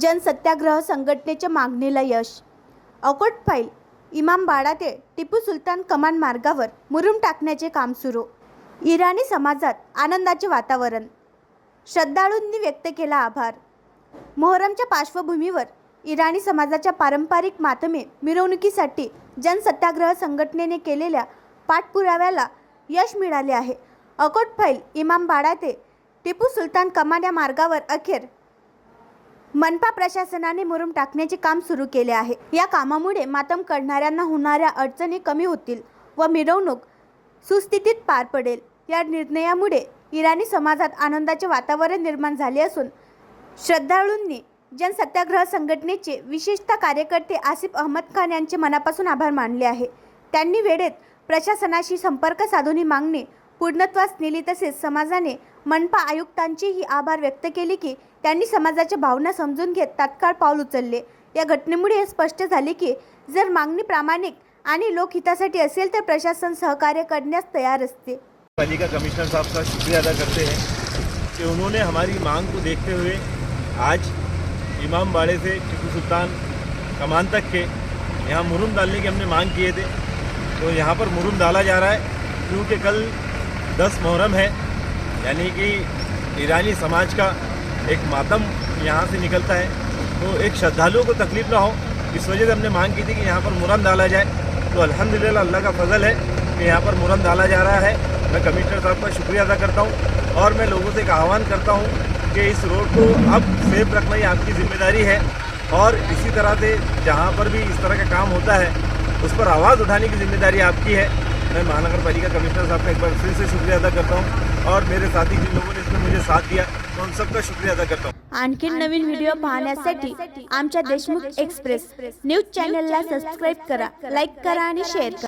जनसत्याग्रह संघटनेच्या मागणीला यश. अकोट फाईल इमाम बाडा ते टिपू सुलतान कमान मार्गावर मुरुम टाकण्याचे काम सुरू. इराणी समाजात आनंदाचे वातावरण. श्रद्धाळूंनी व्यक्त केला आभार. मोहरमच्या पार्श्वभूमीवर इराणी समाजाच्या पारंपरिक मातमे मिरवणुकीसाठी जनसत्याग्रह संघटनेने केलेल्या पाठपुराव्याला यश मिळाले आहे. अकोट फैल इमाम बाडा ते टिपू सुलतान कमान या मार्गावर अखेर मनपा प्रशासनाने मुरुम टाकण्याचे काम सुरू केले आहे. या कामामुळे मातम करणाऱ्यांना होणाऱ्या अडचणी कमी होतील व मिरवणूक सुस्थितीत पार पडेल. या निर्णयामुळे इराणी समाजात आनंदाचे वातावरण निर्माण झाले असून श्रद्धाळूंनी जनसत्याग्रह संघटनेचे विशेषतः कार्यकर्ते आसिफ अहमद खान यांचे मनापासून आभार मानले आहे. त्यांनी वेळेत प्रशासनाशी संपर्क साधून ही मागणी पूर्णत्वास नेली तसेच समाजाने मनपा आयुक्तांचीही आभार व्यक्त केले की त्यांनी समाजाच्या भावना समजून घेत तात्काळ पाऊल उचलले. या घटनेमुळे हे स्पष्ट झाले की जर मागणी प्रामाणिक आणि लोकहितासाठी असेल तर प्रशासन सहकार्य करण्यास तयार असते. पालिका कमिश्नर साहब का शुक्रिया अदा करते हैं कि उन्होंने हमारी मांग को देखते हुए आज इमाम बाड़े से टिपू सुल्तान कमान तक के यहाँ मुरुम डालने की हमने मांग किए थे। तो यहाँ पर मुरुम डाला जा रहा है क्योंकि कल दस मुहर्रम है। यानी कि ईरानी समाज का एक मातम यहाँ से निकलता है। तो एक श्रद्धालुओं को तकलीफ़ ना हो। इस वजह से हमने मांग की थी कि यहाँ पर मुरम डाला जाए। तो अल्हम्दुलिल्लाह अल्लाह का फजल है कि यहाँ पर मुरम डाला जा रहा है। मैं कमिश्नर साहब का शुक्रिया अदा करता हूँ और मैं लोगों से एक आह्वान करता हूँ कि इस रोड को अब सेफ़ रखना ही आपकी ज़िम्मेदारी है। और इसी तरह से जहाँ पर भी इस तरह का काम होता है, उस पर आवाज़ उठाने की ज़िम्मेदारी आपकी है। मैं महानगरपालिका कमिश्नर साहब का एक बार फिर से शुक्रिया अदा करता हूँ और मेरे साथी जिन लोगों ने इसमें मुझे साथ दिया मैं उन सबका शुक्रिया अदा करता हूँ। आणखी नवीन व्हिडिओ पाहण्यासाठी आमच्या देशमुख एक्सप्रेस न्यूज चॅनलला सबस्क्राईब करा लाईक करा आणि शेअर करा.